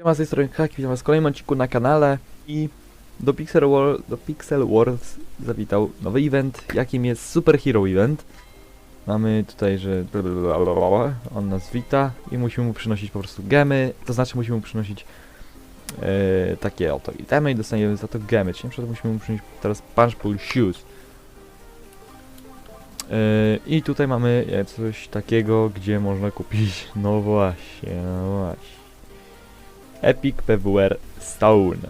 Siema z tej strony Kaki, witam was w kolejnym odcinku na kanale i do Pixel, World, do Pixel Worlds zawitał nowy event, jakim jest Super Hero Event. Mamy tutaj, że on nas wita i musimy mu przynosić po prostu gemy, to znaczy musimy mu przynosić e, takie oto itemy i dostaniemy za to gemy, czyli na przykład musimy mu przynieść teraz Punch Pull Shoes. E, I tutaj mamy e, coś takiego, gdzie można kupić, no właśnie, no właśnie. Epic PWR Stone.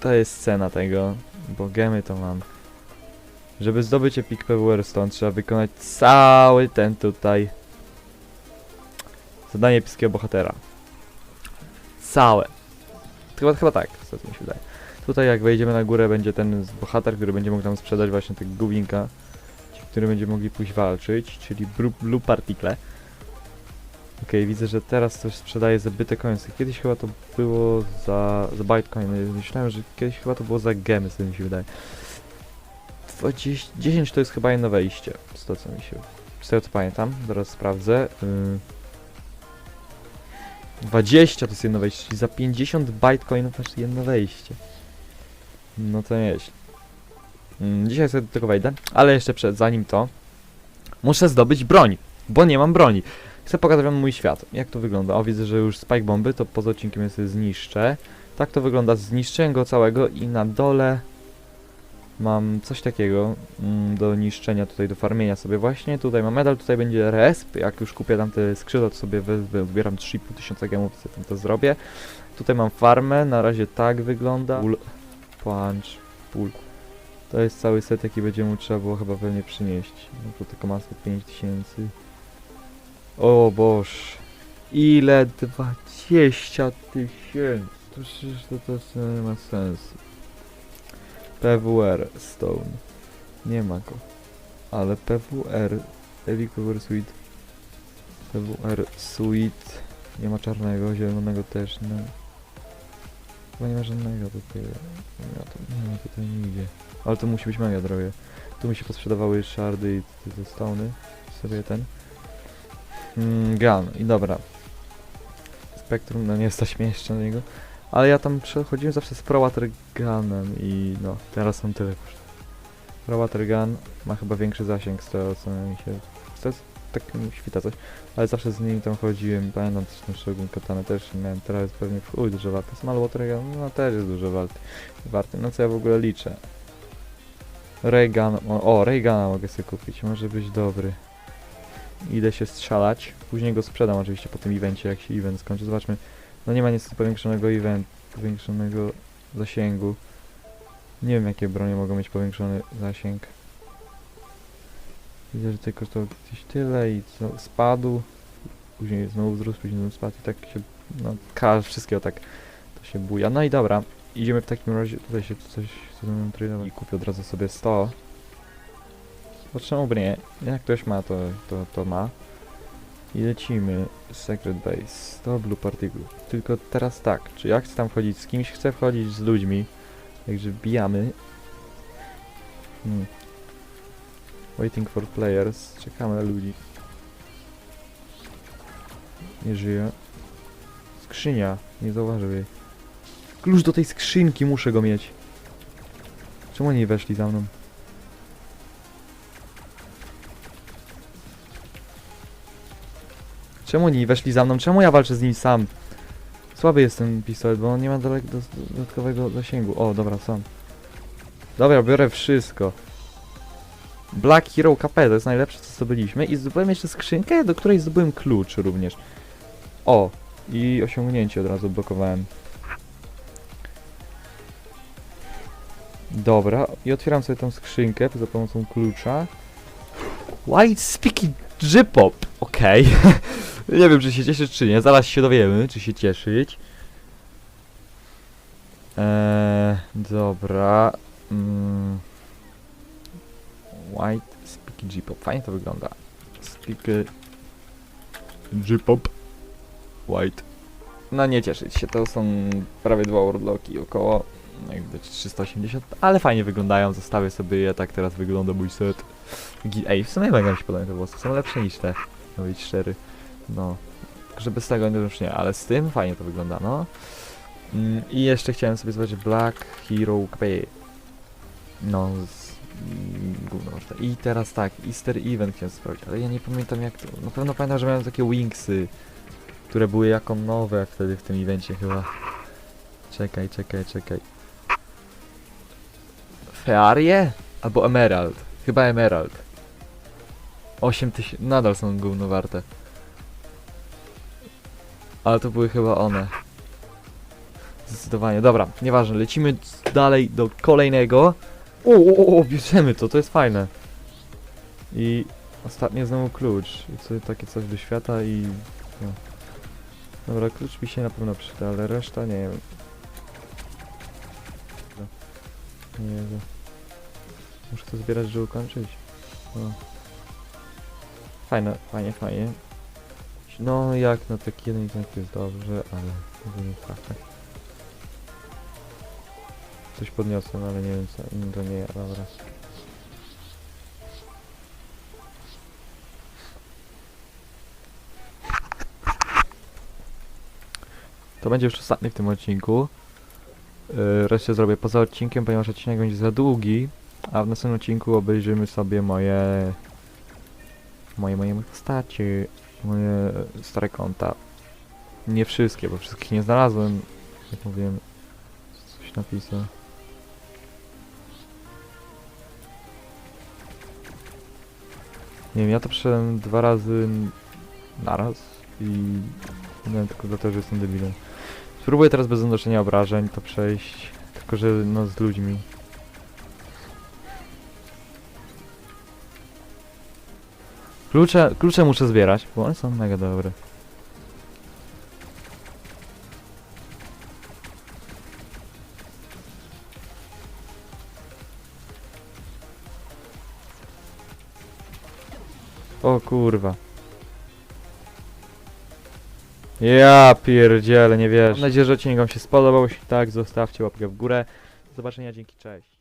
To jest cena tego, bo gemy to mam. Żeby zdobyć Epic PWR Stone trzeba wykonać cały ten tutaj zadanie epickiego bohatera. Całe. Chyba, chyba tak, co mi się wydaje. Tutaj jak wejdziemy na górę będzie ten bohater, który będzie mógł nam sprzedać właśnie tego gówinka, ci, który będzie mogli pójść walczyć, czyli blue Particle. Okej, widzę, że teraz coś sprzedaje za byte coinsy. Kiedyś chyba to było za, za Bitcoiny. Myślałem, że kiedyś chyba to było za gemy, co mi się wydaje. 20, 10 to jest chyba jedno wejście. Z to co mi się... Z tego co pamiętam, zaraz sprawdzę. Yy. 20 to jest jedno wejście, czyli za 50 Bitcoinów masz jedno wejście. No to nieźle. Mm, dzisiaj sobie do tego wejdę, ale jeszcze przed, zanim to, muszę zdobyć broń, bo nie mam broni. Chcę pokazać wam mój świat. Jak to wygląda? O, widzę, że już spike bomby, to poza odcinkiem sobie zniszczę. Tak to wygląda. Zniszczyłem go całego i na dole mam coś takiego mm, do niszczenia tutaj, do farmienia sobie właśnie. Tutaj mam medal, tutaj będzie resp. Jak już kupię tam te skrzydła, to sobie wezmę, zbieram 3,5 tysiąca gemów, sobie tam to zrobię. Tutaj mam farmę, na razie tak wygląda. Pull, punch, pull. To jest cały set, jaki będzie mu trzeba było chyba pewnie przynieść. No to tylko masło 5000. O boż. Ile? 20 tysięcy. To przecież to, to, to nie ma sensu. PWR Stone. Nie ma go. Ale PWR. PWR Suite. PWR Suite. Nie ma czarnego, zielonego też nie. Chyba nie ma żadnego tutaj. Nie ma, tu, nie ma tutaj nigdzie. Ale to musi być mega drogie. Tu mi się posprzedawały shardy i te, te stony. Sobie ten. Mm, gun. I dobra. Spektrum, no nie mnie jeszcze na niego. Ale ja tam przechodziłem zawsze z Pro Water Gunem i no, teraz on tyle kosztuje. Pro Water Gun ma chyba większy zasięg z tego co mi się... Tego, co- tak mi świta coś. Ale zawsze z nim tam chodziłem, pamiętam też ten Shogun Katana też miałem, teraz jest pewnie chuj dużo warty. Small Water Gun, no też jest dużo warty. warty. No co ja w ogóle liczę? Raygun, o, o mogę sobie kupić, może być dobry. Idę się strzelać. Później go sprzedam oczywiście po tym evencie, jak się event skończy. Zobaczmy. No nie ma niestety powiększonego event, powiększonego zasięgu. Nie wiem jakie bronie mogą mieć powiększony zasięg. Widzę, że tutaj kosztował gdzieś tyle i co, spadł. Później znowu wzrósł, później znowu spadł i tak się, no ka- wszystkiego tak to się buja. No i dobra, idziemy w takim razie, tutaj się coś co ze mną i kupię od razu sobie 100. Bo by nie? Jak ktoś ma, to, to, to ma. I lecimy. Secret Base. To Blue Particle. Tylko teraz tak, czy ja chcę tam wchodzić z kimś? Chcę wchodzić z ludźmi. Także wbijamy. Hmm. Waiting for players. Czekamy na ludzi. Nie żyje. Skrzynia. Nie zauważył jej. Klucz do tej skrzynki, muszę go mieć. Czemu oni weszli za mną? Czemu oni weszli za mną? Czemu ja walczę z nim sam? Słaby jest ten pistolet, bo on nie ma do, dodatkowego zasięgu. O, dobra, sam. Dobra, biorę wszystko. Black Hero KP, to jest najlepsze co zdobyliśmy. I zdobyłem jeszcze skrzynkę, do której zdobyłem klucz również. O, i osiągnięcie od razu blokowałem. Dobra, i otwieram sobie tą skrzynkę za pomocą klucza. White Speaky J-Pop, okej. nie wiem, czy się cieszyć, czy nie. Zaraz się dowiemy, czy się cieszyć. Eee, dobra. Mm. White Speaky J-Pop, fajnie to wygląda. Speaky J-Pop. White. No nie cieszyć się, to są prawie dwa Warlocki około. no Jak widać 380, ale fajnie wyglądają, zostawię sobie je, tak teraz wygląda mój set. Ej, w sumie mega mi się podobają te włosy, są lepsze niż te, no być szczery. No, Tylko, że bez tego już nie, ale z tym fajnie to wygląda, no. Mm, I jeszcze chciałem sobie zobaczyć Black Hero KP. No, z... mm, gówno. I teraz tak, Easter Event chciałem sprawdzić, ale ja nie pamiętam jak to... Na pewno pamiętam, że miałem takie Wingsy, które były jako nowe wtedy w tym evencie chyba. Czekaj, czekaj, czekaj. Fearie? Albo Emerald. Chyba Emerald. 8000, nadal są gówno warte. Ale to były chyba one. Zdecydowanie. Dobra, nieważne, lecimy dalej do kolejnego. O, o, o, bierzemy to, to jest fajne. I ostatnie znowu klucz. I co, takie coś do świata i... No. Dobra, klucz mi się na pewno przyda, ale reszta nie wiem. Nie wiem. Muszę to zbierać, żeby ukończyć. No. Fajne, fajnie, fajnie. No jak na taki jeden to jest dobrze, ale nie. Coś podniosłem, ale nie wiem co, to nie ja, dobra. To będzie już ostatni w tym odcinku. Yy, resztę zrobię poza odcinkiem, ponieważ odcinek będzie za długi. A w następnym odcinku obejrzymy sobie moje... Moje, moje, moje postacie. Moje stare konta. Nie wszystkie, bo wszystkich nie znalazłem. Jak mówiłem, coś napisał. Nie wiem, ja to przeszedłem dwa razy naraz i nie tylko dlatego, że jestem debilem. Spróbuję teraz bez zanoszenia obrażeń to przejść, tylko że no z ludźmi. Klucze, klucze muszę zbierać, bo one są mega dobre. O kurwa. Ja pierdzielę, nie wierzę. Mam nadzieję, że odcinek wam się spodobał. Jeśli tak, zostawcie łapkę w górę. Do zobaczenia, dzięki, cześć.